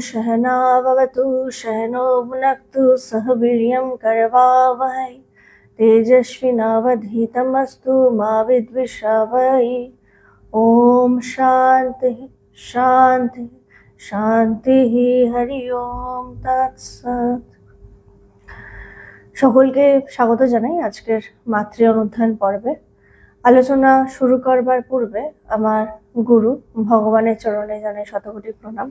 सहनावतु सहनो भुनक्तु सह वीर्यं करवावहै तेजस्विनावधीतमस्तु मा विद्विषावहै ॐ शान्तिः शान्तिः শান্তিः হরি ওম তৎসৎ সকলকে স্বাগত জানাই আজকের মাতৃ অনুধ্যান পর্বে আলোচনা শুরু করবার পূর্বে আমার গুরু ভগবানের চরণে জানাই শতকোটি প্রণাম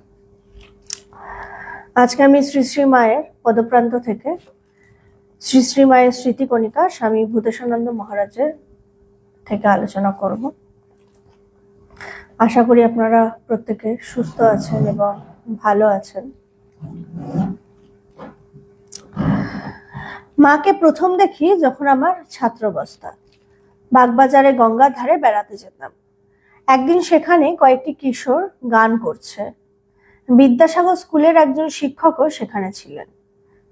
আজকে আমি শ্রী শ্রী মায়ের পদপ্রান্ত থেকে শ্রী শ্রী মায়ের স্মৃতিকণিকা স্বামী ভূতেশানন্দ মহারাজের থেকে আলোচনা করব। আশা করি আপনারা প্রত্যেকে সুস্থ আছেন এবং ভালো আছেন। মাকে প্রথম দেখি যখন আমার ছাত্রাবস্থা। বাগবাজারে গঙ্গার ধারে বেড়াতে যেতাম। একদিন সেখানে কয়েকটি কিশোর গান করছে। বিদ্যাসাগর স্কুলের একজন শিক্ষকও সেখানে ছিলেন।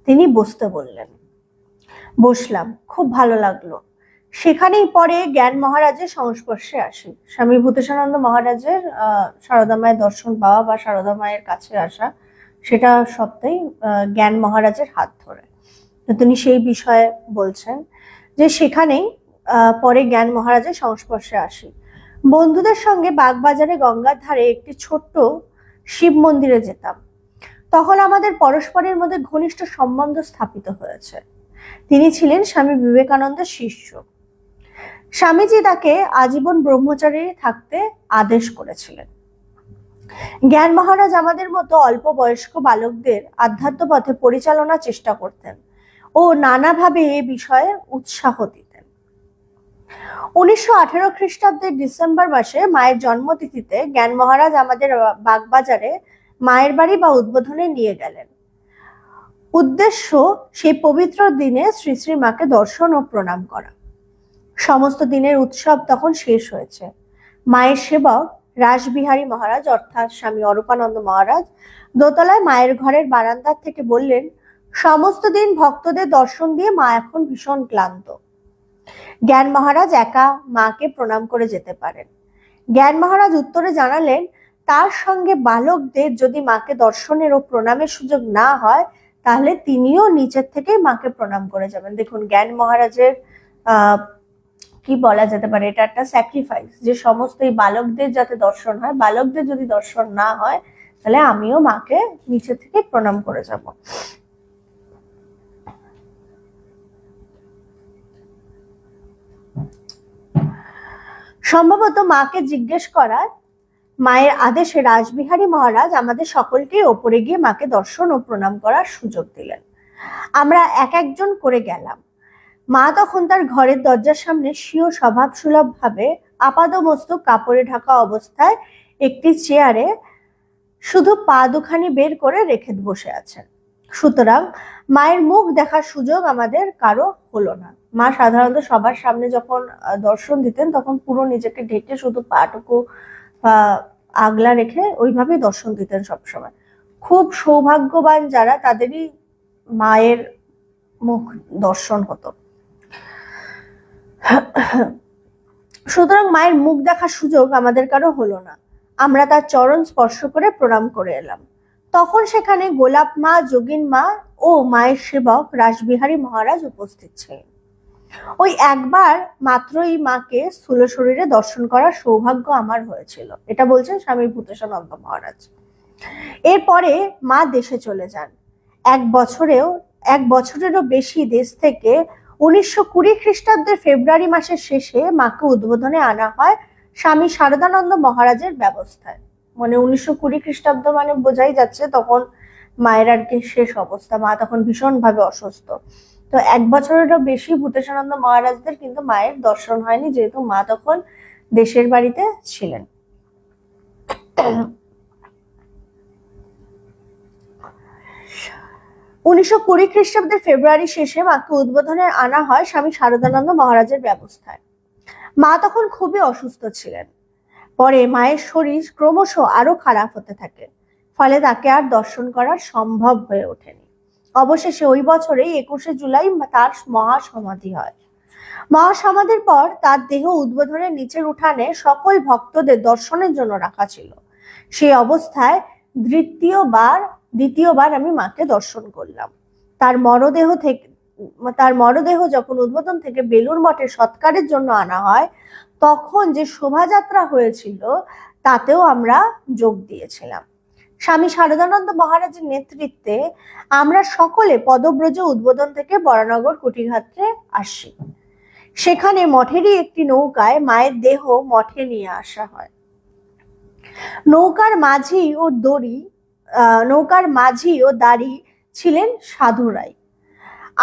তিনি বসতে বললেন, বসলাম, খুব ভালো লাগল। সেখানেই পরে জ্ঞান মহারাজের সংস্পর্শে আসি। স্বামী ভূতেশানন্দ মহারাজের সারদা মায়ের দর্শন পাওয়া বা সারদা মায়ের কাছে আসা, সেটা সবটাই জ্ঞান মহারাজের হাত ধরে। তো তিনি সেই বিষয়ে বলছেন যে, সেখানেই পরে জ্ঞান মহারাজের সংস্পর্শে আসি। বন্ধুদের সঙ্গে বাগবাজারে গঙ্গার ধারে একটি ছোট্ট শিব মন্দিরে যেতাম। তখন আমাদের পরস্পরের মধ্যে ঘনিষ্ঠ সম্বন্ধ স্থাপিত হয়েছে। তিনি ছিলেন স্বামী বিবেকানন্দের শিষ্য। স্বামীজি তাকে আজীবন ব্রহ্মচারী থাকতে আদেশ করেছিলেন। জ্ঞান মহারাজ আমাদের মতো অল্প বয়স্ক বালকদের আধ্যাত্ম পথে পরিচালনার চেষ্টা করতেন ও নানাভাবে এ বিষয়ে উৎসাহ দিতেন। উনিশশো আঠেরো খ্রিস্টাব্দের ডিসেম্বর মাসে মায়ের জন্মতিথিতে জ্ঞান মহারাজ আমাদের বাগবাজারে মায়ের বাড়ি বা উদ্বোধনে নিয়ে গেলেন। উদ্দেশ্য, সেই পবিত্র দিনে শ্রী শ্রী মাকে দর্শন ও প্রণাম করা। সমস্ত দিনের উৎসব তখন শেষ হয়েছে। মায়ের সেবক রাসবিহারী মহারাজ, অর্থাৎ স্বামী অরূপানন্দ মহারাজ, দোতলায় মায়ের ঘরের বারান্দার থেকে বললেন, সমস্ত দিন ভক্তদের দর্শন দিয়ে মা এখন ভীষণ ক্লান্ত। জ্ঞান মহারাজ একা মাকে প্রণাম করে যেতে পারেন। জ্ঞান মহারাজ উত্তরে জানালেন, তার সঙ্গে বালকদের যদি মাকে দর্শনের ও প্রণামের সুযোগ না হয়, তাহলে তিনিও নিচের থেকে মাকে প্রণাম করে যাবেন। দেখুন, জ্ঞান মহারাজের কি বলা যেতে পারে, এটা একটা স্যাক্রিফাইস যে সমস্ত এই বালকদের যাতে দর্শন হয়, বালকদের যদি দর্শন না হয়, তাহলে আমিও মাকে নিচে থেকে প্রণাম করে যাব। সম্ভবত মাকে জিজ্ঞেস করার মায়ের আদেশে রাসবিহারী মহারাজ আমাদের সকলকে ওপরে গিয়ে মাকে দর্শন ও প্রণাম করার সুযোগ দিলেন। আমরা এক একজন করে গেলাম। মা তখন তার ঘরের দরজার সামনে স্বীয় স্বভাব সুলভ ভাবে আপাদমস্তক কাপড়ে ঢাকা অবস্থায় একটি চেয়ারে শুধু পা দুখানি বের করে রেখে বসে আছেন। সুতরাং মায়ের মুখ দেখার সুযোগ আমাদের কারও হলো না। মা সাধারণত সবার সামনে যখন দর্শন দিতেন, তখন পুরো নিজেকে ঢেকে শুধু পাটুকু বা আগলা রেখে ওইভাবে দর্শন দিতেন সবসময়। খুব সৌভাগ্যবান যারা তাদেরই মায়ের মুখ দর্শন হতো। সুতরাং মায়ের মুখ দেখার সুযোগ আমাদের কারও হলো না। আমরা তার চরণ স্পর্শ করে প্রণাম করে এলাম। তখন সেখানে গোলাপ মা, যোগিন মা ও মায়ের সেবক রাসবিহারী মহারাজ উপস্থিত ছিলেন। ওই একবার মাত্রই মাকে স্থূল শরীরে দর্শন করার সৌভাগ্য আমার হয়েছিল। এটা বলছেন স্বামী ভূতেশানন্দ মহারাজ। এরপরে মা দেশে চলে যান। এক বছরেও, এক বছরেরও বেশি দেশ থেকে উনিশশো কুড়ি খ্রিস্টাব্দের ফেব্রুয়ারি মাসের শেষে মাকে উদ্বোধনে আনা হয় স্বামী শারদানন্দ মহারাজের ব্যবস্থায়। মানে উনিশশো কুড়ি খ্রিস্টাব্দ মানে বোঝাই যাচ্ছে তখন মায়ের আর কি শেষ অবস্থা। মা তখন ভীষণভাবে অসুস্থ। তো এক বছরেরও বেশি ভূতেশানন্দ মহারাজদের কিন্তু মায়ের দর্শন হয়নি, যেহেতু মা তখন দেশের বাড়িতে ছিলেন। উনিশশো কুড়ি খ্রিস্টাব্দের ফেব্রুয়ারি শেষে মাকে উদ্বোধনে আনা হয় স্বামী শারদানন্দ মহারাজের ব্যবস্থায়। মা তখন খুবই অসুস্থ ছিলেন। পরে মায়ের শরীর ক্রমশ আরও খারাপ হতে থাকে, ফলে তাকে আর দর্শন করা সম্ভব হয়ে ওঠেনি। অবশেষে ওই বছরেই একুশে জুলাই তার মহাসমাধি হয়। মহাসমাধির পর তার দেহ উদ্বোধনের নিচের উঠানে সকল ভক্তদের দর্শনের জন্য রাখা ছিল। সেই অবস্থায় দ্বিতীয়বার দ্বিতীয়বার আমি মাকে দর্শন করলাম। তার মরদেহ থেকে, তার মরদেহ যখন উদ্বোধন থেকে বেলুর মঠে সৎকারের জন্য আনা হয়, তখন যে শোভাযাত্রা হয়েছিল, তাতেও আমরা যোগ দিয়েছিলাম। স্বামী শারদানন্দ মহারাজের নেতৃত্বে আমরা সকলে পদব্রজ উদ্বোধন থেকে বরানগর কুটিঘাটে আসি। সেখানে মঠেরই একটি নৌকায় মায়ের দেহ মঠে নিয়ে আসা হয়। নৌকার মাঝি ও দড়ি নৌকার মাঝি ও দাড়ি ছিলেন সাধুরাই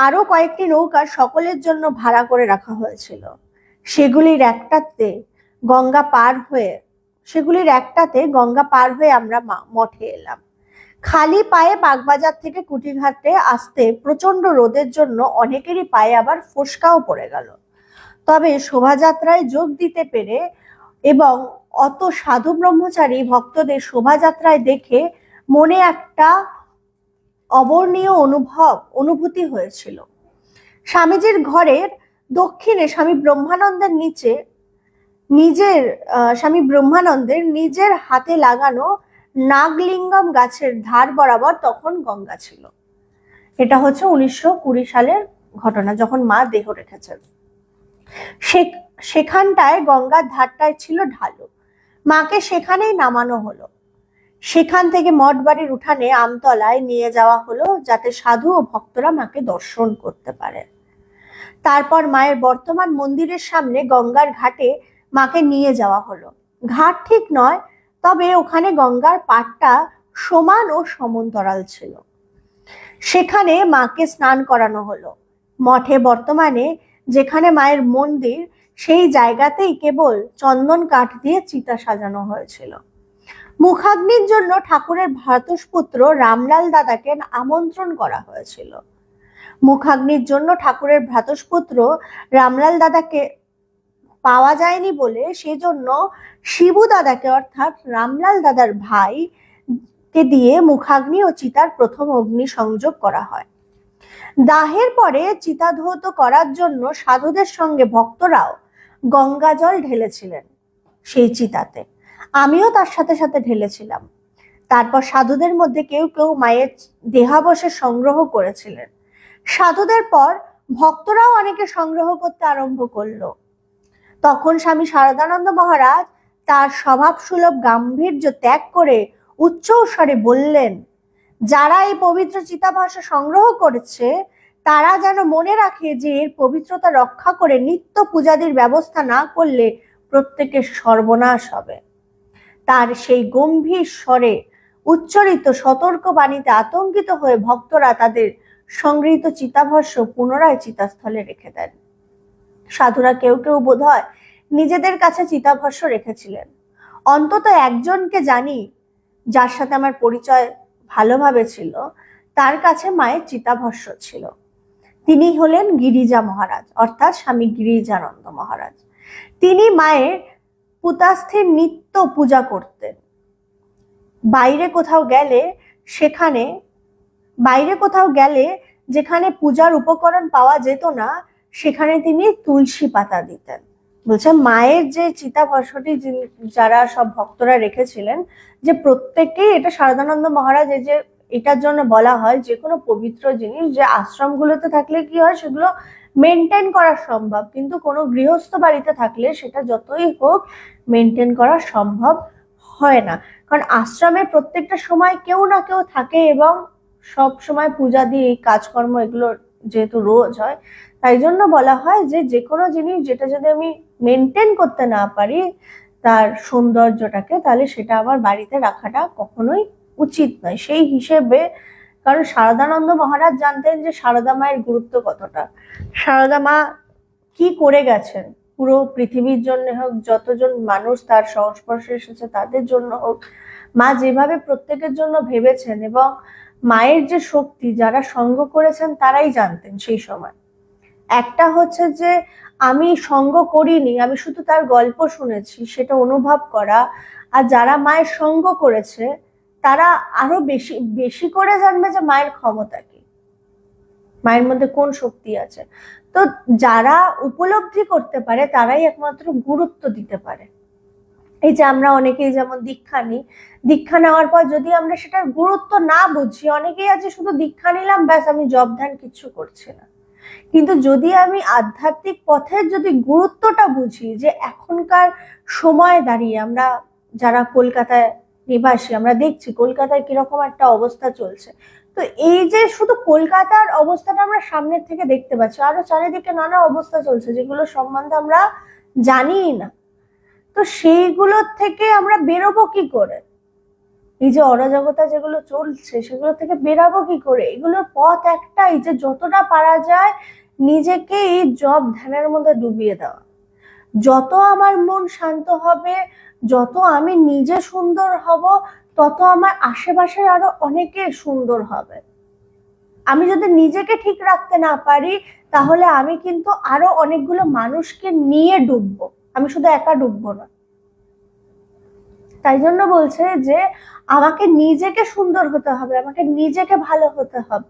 আরও কয়েকটি নৌকা সকলের জন্য ভাড়া করে রাখা হয়েছিল। সেগুলির একটাতে গঙ্গা পার হয়ে সেগুলির একটাতে গঙ্গা পার হয়ে আমরা মঠে এলাম। খালি পায়ে বাগবাজার থেকে কুটিঘাটে আসতে প্রচণ্ড রোদের জন্য অনেকেরই পায়ে আবার ফোসকাও পড়ে গেল। তবে শোভাযাত্রায় যোগ দিতে পেরে এবং অত সাধু ব্রহ্মচারী ভক্তদের শোভাযাত্রায় দেখে মনে একটা অবর্ণীয় অনুভব, অনুভূতি হয়েছিল। স্বামীজির ঘরের দক্ষিণে স্বামী ব্রহ্মানন্দের নিচে নিজের স্বামী ব্রহ্মানন্দের নিজের হাতে লাগানো নাগলিঙ্গম গাছের ধার বরাবর তখন গঙ্গা ছিল। এটা হচ্ছে উনিশশো কুড়ি সালের ঘটনা, যখন মা দেহ রেখেছেন। সেখানটায় গঙ্গার ধারটায় ছিল ঢালু। মাকে সেখানেই নামানো হলো। সেখান থেকে মঠ বাড়ির উঠানে আমতলায় নিয়ে যাওয়া হলো, যাতে সাধু ও ভক্তরা মাকে দর্শন করতে পারে। তারপর মায়ের বর্তমান মন্দিরের সামনে গঙ্গার ঘাটে মাকে নিয়ে যাওয়া হলো। ঘাট ঠিক নয়, তবে ওখানে গঙ্গার পাড়টা সমান ও সমান্তরাল ছিল। সেখানে মাকে স্নান করানো হলো। মঠে বর্তমানে যেখানে মায়ের মন্দির, সেই জায়গাতেই কেবল চন্দন কাঠ দিয়ে চিতা সাজানো হয়েছিল। মুখাগ্নির জন্য ঠাকুরের ভ্রাতুষ্পুত্র রামলাল দাদাকে আমন্ত্রণ করা হয়েছিল। মুখাগ্নির জন্য ঠাকুরের ভ্রাতুষ্পুত্র রামলাল দাদাকে পাওয়া যায়নি বলে সেজন্য শিবু দাদাকে অর্থাৎ রামলাল দাদার ভাই কে দিয়ে মুখাগ্নি ও চিতার প্রথম অগ্নি সংযোগ করা হয়। দাহের পরে চিতা ধৌত করার জন্য সাধুদের সঙ্গে ভক্তরাও গঙ্গা জল ঢেলেছিলেন সেই চিতাতে। আমিও তার সাথে সাথে ঢেলেছিলাম। তারপর সাধুদের মধ্যে কেউ কেউ মায়ের দেহাবশে সংগ্রহ করেছিলেন। সাধুদের পর ভক্তরাও অনেকে সংগ্রহ করতে আরম্ভ করল। তখন স্বামী শারদানন্দ মহারাজ তার স্বভাব সুলভ গাম্ভীর্য ত্যাগ করে উচ্চ স্বরে বললেন, যারা এই পবিত্র চিতাভাষা সংগ্রহ করেছে, তারা যেন মনে রাখে যে এর পবিত্রতা রক্ষা করে নিত্য পূজাদির ব্যবস্থা না করলে প্রত্যেকের সর্বনাশ হবে। তার সেই গম্ভীর স্বরে উচ্চরিত সতর্ক বাণীতে আতঙ্কিত হয়ে ভক্তরা তাদের সংগৃহীত চিতাভস্য পুনরায় চিতাস্থলে রেখে দেন। সাধুরা কেউ কেউ বোধ হয় নিজেদের কাছে চিতাভস্য রেখেছিলেন। অন্তত একজনকে জানি যার সাথে আমার পরিচয় ভালোভাবে ছিল, তার কাছে মায়ের চিতাভস্য ছিল। তিনি হলেন গিরিজা মহারাজ, অর্থাৎ স্বামী গিরিজানন্দ মহারাজ। তিনি মায়ের পুতাস্থির নিত্য পূজা করতেন। বাইরে কোথাও গেলে সেখানে, বাইরে কোথাও গেলে যেখানে পূজার উপকরণ পাওয়া যেত না সেখানে তিনি তুলসী পাতা দিতেন। বলছে, মায়ের যে চিতাভস্যটি যিনি- যারা সব ভক্তরা রেখেছিলেন, যে প্রত্যেকেই এটা শারদানন্দ মহারাজ এই যে এটার জন্য বলা হয়, যে কোনো পবিত্র জিনিস, যে আশ্রমগুলোতে থাকলে কি হয়, সেগুলো মেনটেন করা সম্ভব। কিন্তু কোনো গৃহস্থ বাড়িতে থাকলে সেটা যতই হোক মেনটেন করা সম্ভব হয় না। কারণ আশ্রমে প্রত্যেকটা সময় কেউ না কেউ থাকে এবং সব সময় পূজা দিয়ে এই কাজকর্ম এগুলো যেহেতু রোজ হয়, তাই জন্য বলা হয় যে যে কোনো জিনিস যেটা যদি আমি মেনটেন করতে না পারি, তার সৌন্দর্যটাকে, তাহলে সেটা আমার বাড়িতে রাখাটা কখনোই উচিত নয়। সেই হিসেবে কারণ শারদানন্দ মহারাজ জানতেন যে সারদা মায়ের গুরুত্ব কতটা। সারদা মা কি করে গেছেন? পুরো পৃথিবীর জন্য হোক, যতজন মানুষ তার সংস্পর্শে এসেছে, তাদের জন্য হোক, মা যেভাবে প্রত্যেকের জন্য ভেবেছেন এবং মায়ের যে শক্তি যারা সঙ্গ করেছেন তারাই জানতেন সেই সময়। একটা হচ্ছে যে আমি সঙ্গ করিনি, আমি শুধু তার গল্প শুনেছি, সেটা অনুভব করা। আর যারা মায়ের সঙ্গ করেছে, তারা আরও বেশি বেশি করে জানবে যে মায়ের ক্ষমতা কি। মায়ের মধ্যে কোন শক্তি আছে। তো যারা উপলব্ধি করতে পারে, তারাই একমাত্র গুরুত্ব দিতে পারে। এই যে আমরা অনেকেই যেমন দীক্ষা নিই, দীক্ষা নেওয়ার পর যদি আমরা সেটার গুরুত্ব না বুঝি, অনেকেই আছে শুধু দীক্ষা নিলাম, ব্যাস আমি জব ধ্যান কিচ্ছু করছি না। কিন্তু যদি আমি আধ্যাত্মিক পথের যদি গুরুত্বটা বুঝি যে এখনকার সময় দাঁড়িয়ে আমরা যারা কলকাতায় নিবাসী, আমরা দেখছি কলকাতায় কীরকম একটা অবস্থা চলছে। তো এই যে শুধু কলকাতার অবস্থাটা আমরা সামনের থেকে দেখতে পাচ্ছি, আরও চারিদিকে নানা অবস্থা চলছে যেগুলো সম্বন্ধে আমরা জানিই না। তো সেইগুলোর থেকে আমরা বেরোবো কি করে? এই যে অরাজকতা যেগুলো চলছে, সেগুলো থেকে বেরাবো কি করে? এগুলোর পথ একটাই যে যতটা পারা যায় নিজেকে এই জব ধ্যানের মধ্যে ডুবিয়ে দেওয়া। যত আমার মন শান্ত হবে, যত আমি নিজে সুন্দর হব, তত আমার আশেপাশের আরও অনেকে সুন্দর হবে। আমি যদি নিজেকে ঠিক রাখতে না পারি, তাহলে আমি কিন্তু আরও অনেকগুলো মানুষকে নিয়ে ডুববো। আমি শুধু একা ডুববো না। তাই জন্য বলছে যে, আমাকে নিজেকে সুন্দর হতে হবে, আমাকে নিজেকে ভালো হতে হবে।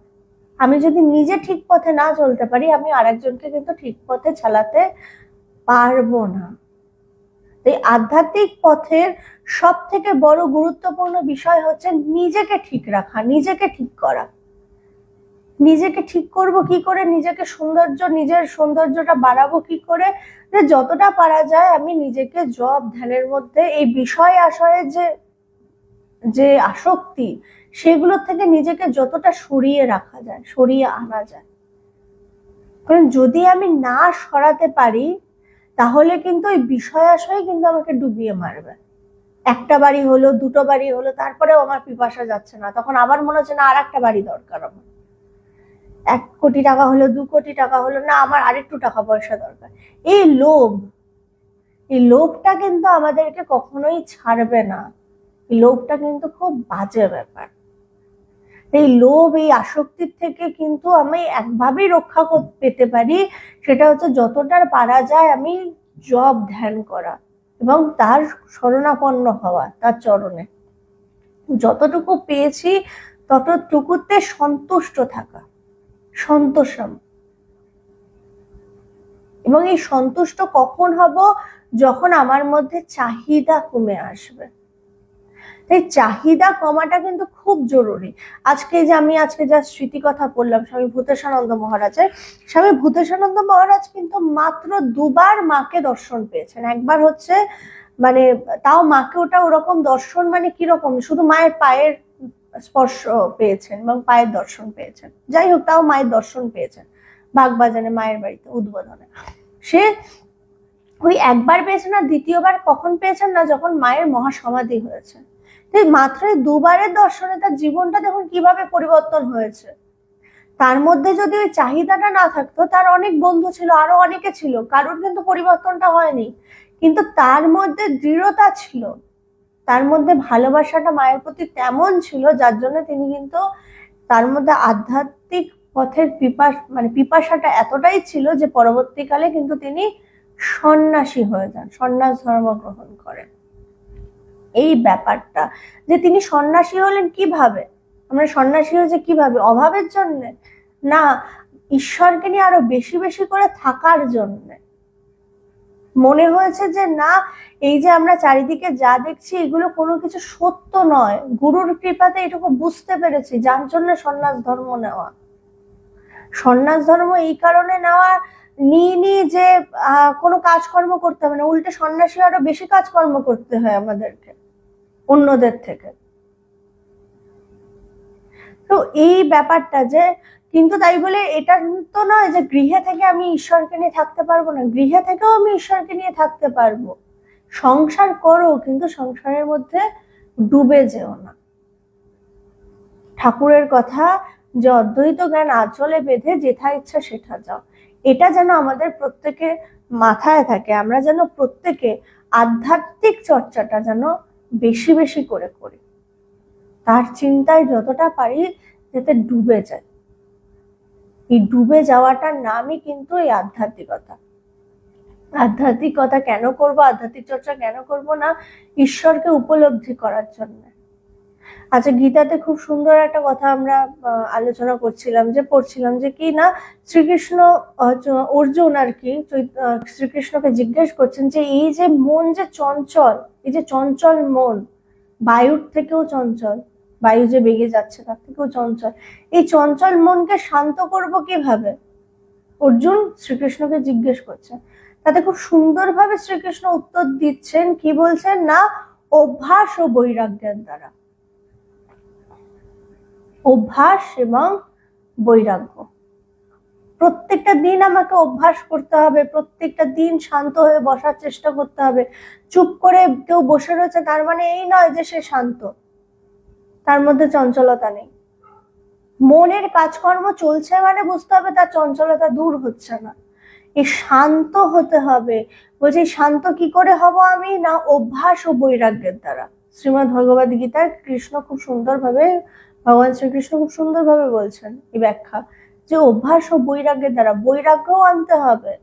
আমি যদি নিজে ঠিক পথে না চলতে পারি, আমি আরেকজনকে কিন্তু ঠিক পথে চালাতে পারব না। এই আধ্যাত্মিক পথের সব থেকে বড় গুরুত্বপূর্ণ বিষয় হচ্ছে নিজেকে ঠিক রাখা, নিজেকে ঠিক করা। নিজেকে ঠিক করব কি করে? নিজেকে সৌন্দর্য, নিজের সৌন্দর্যটা বাড়াবো কি করে? যে যতটা পারা যায় আমি নিজেকে জব ধ্যানের মধ্যে এই বিষয় আশয়ে যে যে আসক্তি, সেগুলোর থেকে নিজেকে যতটা সরিয়ে রাখা যায়, সরিয়ে আনা যায়। কারণ যদি আমি না সরাতে পারি, তাহলে কিন্তু ওই বিষয় আশয় কিন্তু আমাকে ডুবিয়ে মারবে। একটা বাড়ি হলো, দুটো বাড়ি হলো, তারপরেও আমার পিপাসা যাচ্ছে না। তখন আবার মনে হচ্ছে না আর একটা বাড়ি দরকার আমার। এক কোটি টাকা হলো, দু কোটি টাকা হলো, না, আমার আরেকটু টাকা পয়সা দরকার। এই লোভ, এই লোভটা কিন্তু আমাদেরকে কখনোই ছাড়বে না। এই লোভটা কিন্তু খুব বাজে ব্যাপার। এই লোভ, এই আসক্তির থেকে কিন্তু আমি একভাবেই রক্ষা পেতে পারি, সেটা হচ্ছে যতটার পারা যায় আমি জব ধ্যান করা এবং তার শরণাপন্ন হওয়া, তার চরণে। যতটুকু পেয়েছি, ততটুকুতে সন্তুষ্ট থাকা। সন্তোষম। এবং এই সন্তুষ্ট কখন হব? যখন আমার মধ্যে চাহিদা কমে আসবে। তাই চাহিদা কমাটা কিন্তু খুব জরুরি। আজকে যে আমি আজকে যা স্মৃতি কথা বললাম, স্বামী ভূতেশানন্দ মহারাজের, স্বামী ভূতেশানন্দ মহারাজ কিন্তু মাত্র দুবার মাকে দর্শন পেয়েছেন। একবার হচ্ছে মানে তাও মাকে ওটা ওরকম দর্শন মানে কীরকম? শুধু মায়ের পায়ের স্পর্শ পেয়েছেন এবং পায়ের দর্শন পেয়েছেন। যাই হোক, তাও মায়ের দর্শন পেয়েছেন বাগবাজানে মায়ের বাড়িতে উদ্বোধনে। সে ওই একবার পেয়েছেন না, দ্বিতীয়বার কখন পেয়েছেন না, যখন মায়ের মহাসমাধি হয়েছে। মাত্র দুবারের দর্শনে তার জীবনটা দেখুন কীভাবে পরিবর্তন হয়েছে। তার মধ্যে যদি ওই চাহিদাটা না থাকতো, তার অনেক বন্ধু ছিল, আরও অনেকে ছিল, কারোর কিন্তু পরিবর্তনটা হয়নি। কিন্তু তার মধ্যে দৃঢ়তা ছিল তার মধ্যে ভালোবাসাটা মায়ের প্রতি তেমন ছিল, যার জন্য তিনি কিন্তু তার মধ্যে আধ্যাত্মিক পথের পিপাস মানে পিপাসাটা এতটাই ছিল যে পরবর্তীকালে কিন্তু তিনি সন্ন্যাসী হয়ে যান, সন্ন্যাস ধর্ম গ্রহণ করেন। এই ব্যাপারটা যে তিনি সন্ন্যাসী হলেন কীভাবে? আমরা সন্ন্যাসী হয়েছে কীভাবে? অভাবের জন্য? না, ঈশ্বরকে নিয়ে আরও বেশি বেশি করে থাকার জন্য। মনে হয়েছে যে, না, এই যে আমরা চারিদিকে যা দেখছি, এগুলো কোনো কিছু সত্য নয়। গুরুর কৃপাতে এটুকু বুঝতে পেরেছি, যার জন্য সন্ন্যাস ধর্ম নেওয়া। সন্ন্যাস ধর্ম এই কারণে নেওয়া নিয়ে যে কোনো কাজকর্ম করতে হবে না, উল্টে সন্ন্যাসী আরও বেশি কাজকর্ম করতে হয় আমাদেরকে, অন্যদের থেকে। তো এই ব্যাপারটা যে কিন্তু তাই বলে এটা তো নয় যে গৃহে থেকে আমি ঈশ্বরকে নিয়ে থাকতে পারব না। গৃহে থেকেও আমি ঈশ্বরকে নিয়ে থাকতে পারব। সংসার করো, কিন্তু সংসারের মধ্যে ডুবে যেও না। ঠাকুরের কথা, যে অদ্বৈত জ্ঞান আচলে বেঁধে যেথা ইচ্ছা সেটা যাও। এটা যেন আমাদের প্রত্যেকে মাথায় থাকে। আমরা যেন প্রত্যেকে আধ্যাত্মিক চর্চাটা যেন বেশি বেশি করে করি। তার চিন্তায় যতটা পারি, যাতে ডুবে যায়। এই ডুবে যাওয়াটার নামই কিন্তু এই আধ্যাত্মিকতা। আধ্যাত্মিকতা কেন করব, আধ্যাত্মিক চর্চা কেন করব না, ঈশ্বরকে উপলব্ধি করার জন্য। আচ্ছা গীতাতে খুব সুন্দর একটা কথা আমরা আলোচনা করছিলাম, যে পড়ছিলাম যে কি না, শ্রীকৃষ্ণ অর্জুন আর কি শ্রীকৃষ্ণকে জিজ্ঞেস করছেন যে এই যে মন যে চঞ্চল, এই যে চঞ্চল মন, বায়ুর থেকেও চঞ্চল বায়ু যে বেগে যাচ্ছে তার থেকেও চঞ্চল। এই চঞ্চল মনকে শান্ত করব কীভাবে? অর্জুন শ্রীকৃষ্ণকে জিজ্ঞেস করছেন তাতে খুব সুন্দরভাবে শ্রীকৃষ্ণ উত্তর দিচ্ছেন, কি বলছেন? না, অভ্যাস ও বৈরাগ্যের দ্বারা। অভ্যাস এবং বৈরাগ্য। প্রত্যেকটা দিন আমাকে অভ্যাস করতে হবে, প্রত্যেকটা দিন শান্ত হয়ে বসার চেষ্টা করতে হবে। চুপ করে কেউ বসে রয়েছে, তার মানে এই নয় যে সে শান্ত। তার মধ্যে চঞ্চলতা নেই। মনের কাজকর্ম চলছে মানে বুঝতে হবে তার চঞ্চলতা দূর হচ্ছে না। এই শান্ত হতে হবে। বলছি শান্ত কি করে হব আমি? না অভ্যাস ও বৈরাগ্যের দ্বারা। শ্রীমদ ভগবদ গীতায় কৃষ্ণ খুব সুন্দরভাবে, ভগবান শ্রীকৃষ্ণ খুব সুন্দরভাবে বলছেন এই ব্যাখ্যা যে অভ্যাস ও বৈরাগ্যের দ্বারা বৈরাগ্যও আনতে হবে।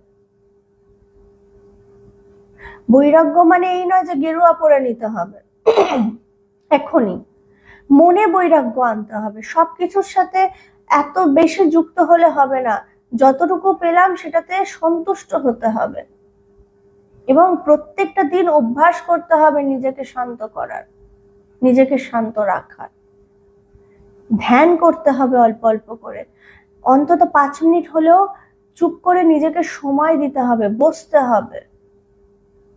বৈরাগ্য মানে এই নয় যে গেরুয়া পরে নিতে হবে। এখনই মনে বৈরাগ্য আনতে হবে। সবকিছুর সাথে এত বেশি যুক্ত হলে হবে না। যতটুকু পেলাম সেটাতে সন্তুষ্ট হতে হবে। এবং প্রত্যেকটা দিন অভ্যাস করতে হবে নিজেকে শান্ত করার, নিজেকে শান্ত রাখার। ধ্যান করতে হবে অল্প অল্প করে। অন্তত পাঁচ মিনিট হলেও চুপ করে নিজেকে সময় দিতে হবে, বসতে হবে।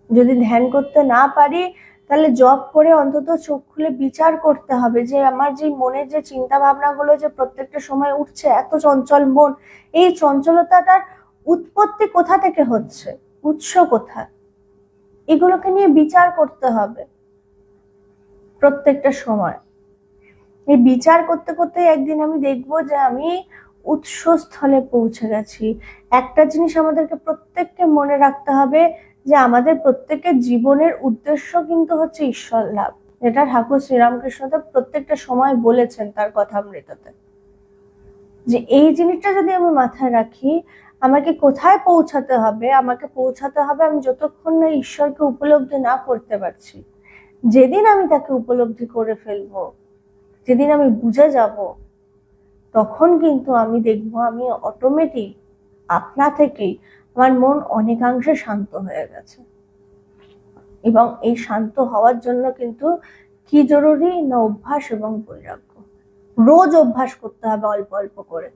যদি ধ্যান করতে না পারি তাহলে জব করে অন্তত চোখ খুলে বিচার করতে হবে যে আমার যে মনের যে চিন্তা ভাবনাগুলো যে প্রত্যেকটা সময় উঠছে, এত চঞ্চল মন, এই চঞ্চলতাটার উৎপত্তি কোথা থেকে হচ্ছে? উৎস কোথায়? এগুলোকে নিয়ে বিচার করতে হবে প্রত্যেকটা সময়। এই বিচার করতে করতে একদিন আমি দেখব যে আমি উৎসস্থলে পৌঁছে গেছি। একটা জিনিস আমাদেরকে প্রত্যেককে মনে রাখতে হবে যে আমাদের প্রত্যেকের জীবনের উদ্দেশ্য কিন্তু হচ্ছে ঈশ্বর লাভ। যেটা ঠাকুর শ্রীরামকৃষ্ণদেব প্রত্যেকটা সময় বলেছেন তার কথা মৃততে যে এই জিনিসটা যদি আমি মাথায় রাখি, আমাকে কোথায় পৌঁছাতে হবে, আমাকে পৌঁছাতে হবে আমি যতক্ষণ না ঈশ্বরকে উপলব্ধি না করতে পারছি। যেদিন আমি তাকে উপলব্ধি করে ফেলব, যেদিন আমি বুঝে যাব, তখন কিন্তু আমি দেখব আমি অটোমেটিক আপনা থেকেই আমার মন অনেকাংশে শান্ত হয়ে গেছে। এবং এই শান্ত হওয়ার জন্য কিন্তু কি জরুরি? না অভ্যাস এবং বৈরাগ্য। রোজ অভ্যাস করতে হবে অল্প অল্প করে।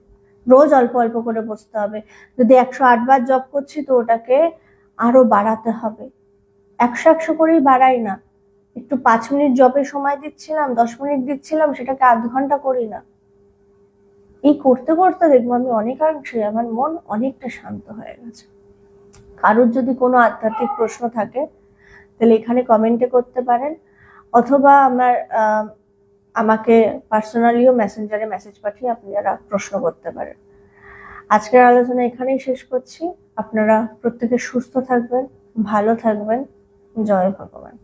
রোজ অল্প অল্প করে বসতে হবে। যদি একশো আট বার জব করছি তো ওটাকে আরও বাড়াতে হবে। একশো একশো করেই বাড়াই না। একটু পাঁচ মিনিট জবে সময় দিচ্ছিলাম, দশ মিনিট দিচ্ছিলাম, সেটাকে আধ ঘণ্টা করি না। এই করতে করতে দেখব আমি অনেকাংশে আমার মন অনেকটা শান্ত হয়ে গেছে। কারোর যদি কোনো আধ্যাত্মিক প্রশ্ন থাকে, তাহলে এখানে কমেন্টে করতে পারেন, অথবা আমার আমাকে পার্সোনালিও মেসেঞ্জারে মেসেজ পাঠিয়ে আপনারা প্রশ্ন করতে পারেন। আজকের আলোচনা এখানেই শেষ করছি। আপনারা প্রত্যেকে সুস্থ থাকবেন, ভালো থাকবেন। জয় ভগবান।